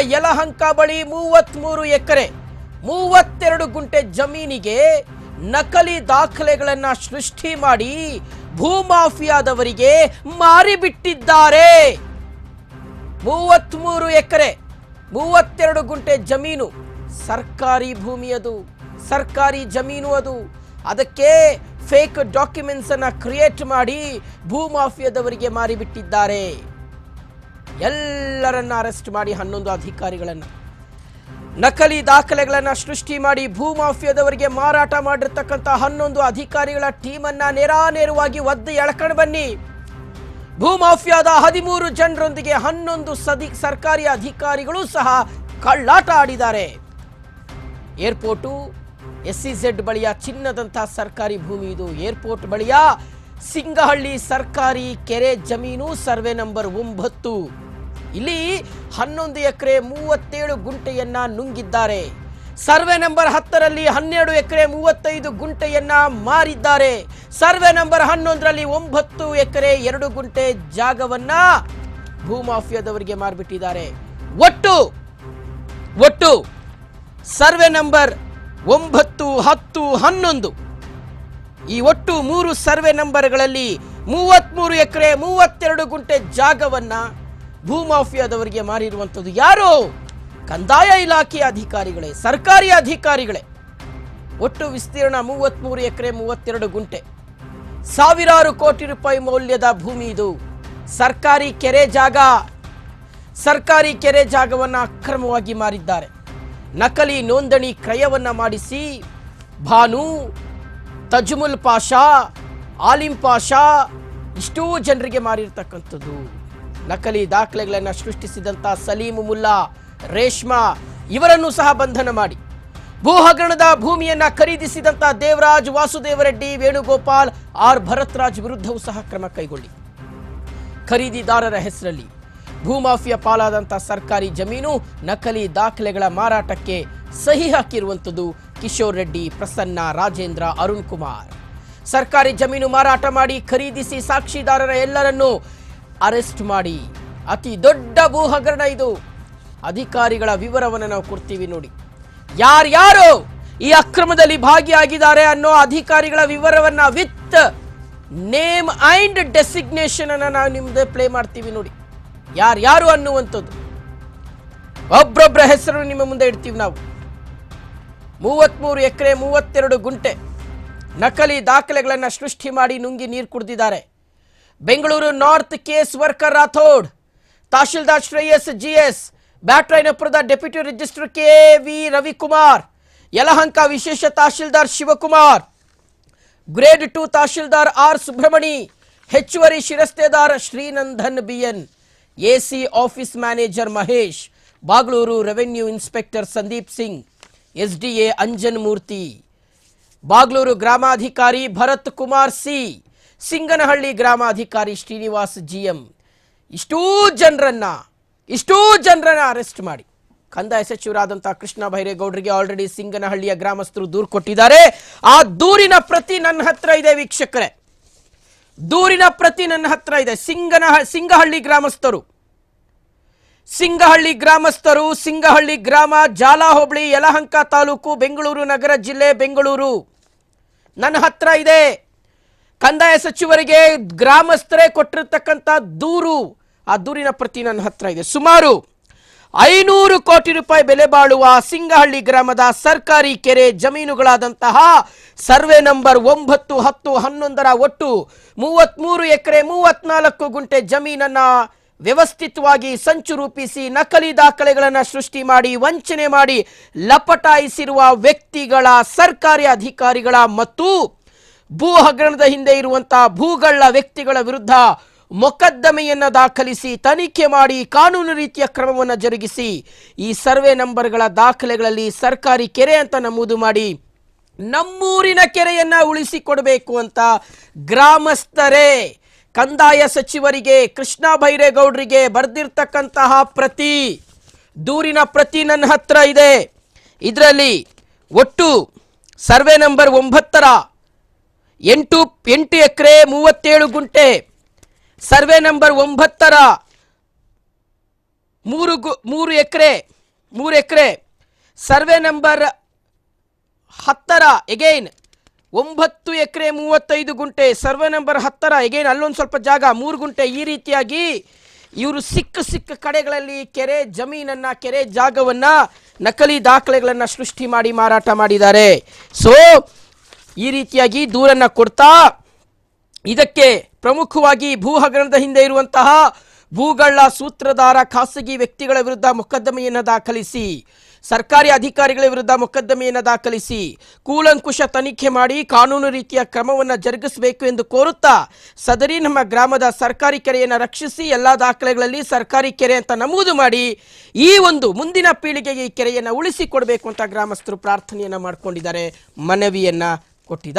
ಯಲಹಂಕ ಬಳಿ ಮೂವತ್ಮೂರು ಎಕರೆ, ಮೂವತ್ತೆರಡು ಗುಂಟೆ ಜಮೀನಿಗೆ ನಕಲಿ ದಾಖಲೆಗಳನ್ನು ಸೃಷ್ಟಿ ಮಾಡಿ ಭೂಮಾಫಿಯಾದವರಿಗೆ ಮಾರಿಬಿಟ್ಟಿದ್ದಾರೆ. ಮೂವತ್ಮೂರು ಎಕರೆ, ಮೂವತ್ತೆರಡು ಗುಂಟೆ ಜಮೀನು ಸರ್ಕಾರಿ ಭೂಮಿ ಅದು ಸರ್ಕಾರಿ ಜಮೀನು ಅದು. ಅದಕ್ಕೆ ಫೇಕ್ ಡಾಕ್ಯುಮೆಂಟ್ಸನ್ನು ಕ್ರಿಯೇಟ್ ಮಾಡಿ ಭೂಮಾಫಿಯಾದವರಿಗೆ ಮಾರಿಬಿಟ್ಟಿದ್ದಾರೆ. ಎಲ್ಲರನ್ನ ಅರೆಸ್ಟ್ ಮಾಡಿ ಹನ್ನೊಂದು ಅಧಿಕಾರಿಗಳನ್ನು. ನಕಲಿ ದಾಖಲೆಗಳನ್ನು ಸೃಷ್ಟಿ ಮಾಡಿ ಭೂಮಾಫಿಯಾದವರಿಗೆ ಮಾರಾಟ ಮಾಡಿರ್ತಕ್ಕಂಥ ಹನ್ನೊಂದು ಅಧಿಕಾರಿಗಳ ಟೀಮನ್ನ ನೇರಾನೇರವಾಗಿ ಒದ್ದು ಎಳ್ಕೊಂಡು ಬನ್ನಿ. ಭೂಮಾಫಿಯಾದ ಹದಿಮೂರು ಜನರೊಂದಿಗೆ ಹನ್ನೊಂದು ಸದಿ ಸರ್ಕಾರಿ ಅಧಿಕಾರಿಗಳು ಸಹ ಕಳ್ಳಾಟ ಆಡಿದ್ದಾರೆ. ಏರ್ಪೋರ್ಟು ಎಸ್ಸಿಝೆಡ್ ಬಳಿಯ ಚಿನ್ನದಂತಹ ಸರ್ಕಾರಿ ಭೂಮಿ ಇದು. ಏರ್ಪೋರ್ಟ್ ಬಳಿಯ ಸಿಂಗಹಳ್ಳಿ ಸರ್ಕಾರಿ ಕೆರೆ ಜಮೀನು ಸರ್ವೆ ನಂಬರ್ ಒಂಬತ್ತು. ಇಲ್ಲಿ ಹನ್ನೊಂದು ಎಕರೆ ಮೂವತ್ತೇಳು ಗುಂಟೆಯನ್ನ ನುಂಗಿದ್ದಾರೆ. ಸರ್ವೆ ನಂಬರ್ ಹತ್ತರಲ್ಲಿ ಹನ್ನೆರಡು ಎಕರೆ ಮೂವತ್ತೈದು ಗುಂಟೆಯನ್ನ ಮಾರಿದ್ದಾರೆ. ಸರ್ವೆ ನಂಬರ್ ಹನ್ನೊಂದರಲ್ಲಿ ಒಂಬತ್ತು ಎಕರೆ ಎರಡು ಗುಂಟೆ ಜಾಗವನ್ನ ಭೂಮಾಫಿಯಾದವರಿಗೆ ಮಾರಿಬಿಟ್ಟಿದ್ದಾರೆ. ಒಟ್ಟು ಒಟ್ಟು ಸರ್ವೆ ನಂಬರ್ ಒಂಬತ್ತು, ಹತ್ತು, ಹನ್ನೊಂದು. ಈ ಒಟ್ಟು ಮೂರು ಸರ್ವೆ ನಂಬರ್ಗಳಲ್ಲಿ ಮೂವತ್ತ್ಮೂರು ಎಕರೆ ಮೂವತ್ತೆರಡು ಗುಂಟೆ ಜಾಗವನ್ನ ಭೂಮಾಫಿಯಾದವರಿಗೆ ಮಾರಿರುವಂಥದ್ದು ಯಾರು? ಕಂದಾಯ ಇಲಾಖೆಯ ಅಧಿಕಾರಿಗಳೇ, ಸರ್ಕಾರಿ ಅಧಿಕಾರಿಗಳೇ. ಒಟ್ಟು ವಿಸ್ತೀರ್ಣ ಮೂವತ್ಮೂರು ಎಕರೆ ಮೂವತ್ತೆರಡು ಗುಂಟೆ. ಸಾವಿರಾರು ಕೋಟಿ ರೂಪಾಯಿ ಮೌಲ್ಯದ ಭೂಮಿ ಇದು. ಸರ್ಕಾರಿ ಕೆರೆ ಜಾಗ. ಸರ್ಕಾರಿ ಕೆರೆ ಜಾಗವನ್ನು ಅಕ್ರಮವಾಗಿ ಮಾರಿದ್ದಾರೆ. ನಕಲಿ ನೋಂದಣಿ ಕ್ರಯವನ್ನು ಮಾಡಿಸಿ ಭಾನು, ತಜ್ಮುಲ್ ಪಾಷಾ, ಆಲಿಂ ಪಾಷಾ, ಇಷ್ಟೂ ಜನರಿಗೆ ಮಾರಿರ್ತಕ್ಕಂಥದ್ದು. ನಕಲಿ ದಾಖಲೆಗಳನ್ನು ಸೃಷ್ಟಿಸಿದಂಥ ಸಲೀಮ್ ಮುಲ್ಲಾ, ರೇಷ್ಮಾ ಇವರನ್ನು ಸಹ ಬಂಧನ ಮಾಡಿ. ಭೂ ಹಗರಣದ ಭೂಮಿಯನ್ನ ಖರೀದಿಸಿದಂಥ ದೇವರಾಜ್ ವಾಸುದೇವ ರೆಡ್ಡಿ ವೇಣುಗೋಪಾಲ್, ಆರ್ ಭರತ್ರಾಜ್ ವಿರುದ್ಧವೂ ಸಹ ಕ್ರಮ ಕೈಗೊಳ್ಳಿ. ಖರೀದಿದಾರರ ಹೆಸರಲ್ಲಿ ಭೂಮಾಫಿಯಾ ಪಾಲಾದಂಥ ಸರ್ಕಾರಿ ಜಮೀನು ನಕಲಿ ದಾಖಲೆಗಳ ಮಾರಾಟಕ್ಕೆ ಸಹಿ ಹಾಕಿರುವಂಥದ್ದು ಕಿಶೋರ್ ರೆಡ್ಡಿ, ಪ್ರಸನ್ನ, ರಾಜೇಂದ್ರ, ಅರುಣ್ ಕುಮಾರ್. ಸರ್ಕಾರಿ ಜಮೀನು ಮಾರಾಟ ಮಾಡಿ ಖರೀದಿಸಿ ಸಾಕ್ಷಿದಾರರ ಎಲ್ಲರನ್ನೂ ಅರೆಸ್ಟ್ ಮಾಡಿ. ಅತಿ ದೊಡ್ಡ ಭೂ ಹಗರಣ ಇದು. ಅಧಿಕಾರಿಗಳ ವಿವರವನ್ನು ನಾವು ಕೊಡ್ತೀವಿ ನೋಡಿ. ಯಾರ್ಯಾರು ಈ ಅಕ್ರಮದಲ್ಲಿ ಭಾಗಿಯಾಗಿದ್ದಾರೆ ಅನ್ನೋ ಅಧಿಕಾರಿಗಳ ವಿವರವನ್ನ ವಿತ್ ನೇಮ್ ಅಂಡ್ ಡೆಸಿಗ್ನೇಷನ್ ಅನ್ನ ನಾವು ನಿಮ್ದು ಪ್ಲೇ ಮಾಡ್ತೀವಿ ನೋಡಿ. ಯಾರ್ಯಾರು ಅನ್ನುವಂಥದ್ದು. ಒಬ್ಬೊಬ್ಬರ ಹೆಸರು ನಿಮ್ಮ ಮುಂದೆ ಇಡ್ತೀವಿ ನಾವು. ಮೂವತ್ಮೂರು ಎಕರೆ ಮೂವತ್ತೆರಡು ಗುಂಟೆ ನಕಲಿ ದಾಖಲೆಗಳನ್ನು ಸೃಷ್ಟಿ ಮಾಡಿ ನುಂಗಿ ನೀರು ಕುಡಿದಿದ್ದಾರೆ. Bengaluru north case worker Rathod tahsildar Shreyas GS ಬ್ಯಾಟ್ರಾಯನಪುರದ deputy register K V Ravikumar Yelahanka ವಿಶೇಷ tahsildar Shivakumar grade two tahsildar R Subramani ಹೆಚ್ಚುವರಿ ಶಿರಸ್ತೇದಾರ್ Shrinandan BN AC office manager Mahesh Bagalur revenue inspector Sandeep Singh SDA Anjan Murthy Bagalur ಗ್ರಾಮಾಧಿಕಾರಿ Bharat Kumar C Singanahalli ಗ್ರಾಮಾಧಿಕಾರಿ Srinivas G M ಇಷ್ಟೂ ಜನರನ್ನ ಇಷ್ಟೂ ಜನರನ್ನ arrest ಮಾಡಿ. ಕಂದಾಯ ಸಚಿವರಾದಂಥ Krishna ಬೈರೇಗೌಡರಿಗೆ already ಸಿಂಗನಹಳ್ಳಿಯ ಗ್ರಾಮಸ್ಥರು ದೂರು ಕೊಟ್ಟಿದ್ದಾರೆ. ಆ ದೂರಿನ ಪ್ರತಿ ನನ್ನ ಹತ್ರ ಇದೆ ವೀಕ್ಷಕರೇ. ದೂರಿನ ಪ್ರತಿ ನನ್ನ ಹತ್ರ ಇದೆ. ಸಿಂಗನ ಸಿಂಗಹಳ್ಳಿ ಗ್ರಾಮಸ್ಥರು. ಸಿಂಗಹಳ್ಳಿ ಗ್ರಾಮಸ್ಥರು, ಸಿಂಗಹಳ್ಳಿ ಗ್ರಾಮ ಜಾಲ ಹೋಬಳಿ ಯಲಹಂಕ ತಾಲೂಕು, ಬೆಂಗಳೂರು ನಗರ ಜಿಲ್ಲೆ, ಬೆಂಗಳೂರು. ನನ್ನ ಹತ್ರ ಇದೆ. ಕಂದಾಯ ಸಚಿವರಿಗೆ ಗ್ರಾಮಸ್ಥರೇ ಕೊಟ್ಟಿರತಕ್ಕಂಥ ದೂರು. ಆ ದೂರಿನ ಪ್ರತಿ ನನ್ನ ಹತ್ರ ಇದೆ. ಸುಮಾರು ಐನೂರು ಕೋಟಿ ರೂಪಾಯಿ ಬೆಲೆ ಬಾಳುವ ಸಿಂಗಹಳ್ಳಿ ಗ್ರಾಮದ ಸರ್ಕಾರಿ ಕೆರೆ ಜಮೀನುಗಳಾದಂತಹ ಸರ್ವೆ ನಂಬರ್ ಒಂಬತ್ತು, ಹತ್ತು, ಹನ್ನೊಂದರ ಒಟ್ಟು ಮೂವತ್ಮೂರು ಎಕರೆ ಮೂವತ್ನಾಲ್ಕು ಗುಂಟೆ ಜಮೀನನ್ನ ವ್ಯವಸ್ಥಿತವಾಗಿ ಸಂಚು ರೂಪಿಸಿ ನಕಲಿ ದಾಖಲೆಗಳನ್ನು ಸೃಷ್ಟಿ ಮಾಡಿ, ವಂಚನೆ ಮಾಡಿ ಲಪಟಾಯಿಸಿರುವ ವ್ಯಕ್ತಿಗಳ ಸರ್ಕಾರಿ ಅಧಿಕಾರಿಗಳ ಮತ್ತು ಭೂ ಹಗರಣದ ಹಿಂದೆ ಇರುವಂತಹ ಭೂಗಳ್ಳ ವ್ಯಕ್ತಿಗಳ ವಿರುದ್ಧ ಮೊಕದ್ದಮೆಯನ್ನು ದಾಖಲಿಸಿ ತನಿಖೆ ಮಾಡಿ ಕಾನೂನು ರೀತಿಯ ಕ್ರಮವನ್ನು ಜರುಗಿಸಿ ಈ ಸರ್ವೆ ನಂಬರ್ಗಳ ದಾಖಲೆಗಳಲ್ಲಿ ಸರ್ಕಾರಿ ಕೆರೆ ಅಂತ ನಮೂದು ಮಾಡಿ ನಮ್ಮೂರಿನ ಕೆರೆಯನ್ನ ಉಳಿಸಿಕೊಡಬೇಕು ಅಂತ ಗ್ರಾಮಸ್ಥರೇ, ಕಂದಾಯ ಸಚಿವರಿಗೆ, ಕೃಷ್ಣ ಬೈರೇಗೌಡರಿಗೆ ಬರೆದಿರ್ತಕ್ಕಂತಹ ಪ್ರತಿ, ದೂರಿನ ಪ್ರತಿ ನನ್ನ ಹತ್ರ ಇದೆ. ಇದರಲ್ಲಿ ಒಟ್ಟು ಸರ್ವೆ ನಂಬರ್ ಒಂಬತ್ತರ ಎಂಟು ಎಂಟು ಎಕರೆ ಮೂವತ್ತೇಳು ಗುಂಟೆ. ಸರ್ವೆ ನಂಬರ್ ಒಂಬತ್ತರ. ಮೂರು ಗು, ಮೂರು ಎಕರೆ ಮೂರು ಎಕರೆ. ಸರ್ವೆ ನಂಬರ್ ಹತ್ತರ ಎಗೈನ್ ಒಂಬತ್ತು ಎಕರೆ ಮೂವತ್ತೈದು ಗುಂಟೆ. ಸರ್ವೆ ನಂಬರ್ ಹತ್ತರ ಎಗೈನ್ ಅಲ್ಲೊಂದು ಸ್ವಲ್ಪ ಜಾಗ, ಮೂರು ಗುಂಟೆ. ಈ ರೀತಿಯಾಗಿ ಇವರು ಸಿಕ್ಕ ಸಿಕ್ಕ ಕಡೆಗಳಲ್ಲಿ ಕೆರೆ ಜಮೀನನ್ನ, ಕೆರೆ ಜಾಗವನ್ನ ನಕಲಿ ದಾಖಲೆಗಳನ್ನು ಸೃಷ್ಟಿ ಮಾಡಿ ಮಾರಾಟ ಮಾಡಿದ್ದಾರೆ. ಸೊ ಈ ರೀತಿಯಾಗಿ ದೂರನ್ನು ಕೊಡ್ತಾ ಇದಕ್ಕೆ ಪ್ರಮುಖವಾಗಿ ಭೂ ಹಗರಣದ ಹಿಂದೆ ಇರುವಂತಹ ಭೂಗಳ್ಳ ಸೂತ್ರಧಾರ ಖಾಸಗಿ ವ್ಯಕ್ತಿಗಳ ವಿರುದ್ಧ ಮೊಕದ್ದಮೆಯನ್ನು ದಾಖಲಿಸಿ, ಸರ್ಕಾರಿ ಅಧಿಕಾರಿಗಳ ವಿರುದ್ಧ ಮೊಕದ್ದಮೆಯನ್ನು ದಾಖಲಿಸಿ, ಕೂಲಂಕುಷ ತನಿಖೆ ಮಾಡಿ ಕಾನೂನು ರೀತಿಯ ಕ್ರಮವನ್ನು ಜರುಗಿಸಬೇಕು ಎಂದು ಕೋರುತ್ತಾ ಸದರಿ ನಮ್ಮ ಗ್ರಾಮದ ಸರ್ಕಾರಿ ಕೆರೆಯನ್ನು ರಕ್ಷಿಸಿ ಎಲ್ಲ ದಾಖಲೆಗಳಲ್ಲಿ ಸರ್ಕಾರಿ ಕೆರೆ ಅಂತ ನಮೂದು ಮಾಡಿ ಈ ಒಂದು ಮುಂದಿನ ಪೀಳಿಗೆಗೆ ಈ ಕೆರೆಯನ್ನು ಉಳಿಸಿಕೊಡಬೇಕು ಅಂತ ಗ್ರಾಮಸ್ಥರು ಪ್ರಾರ್ಥನೆಯನ್ನು ಮಾಡಿಕೊಂಡಿದ್ದಾರೆ. ಮನವಿಯನ್ನ ಕೊಟ್ಟಿದ್ದಾರೆ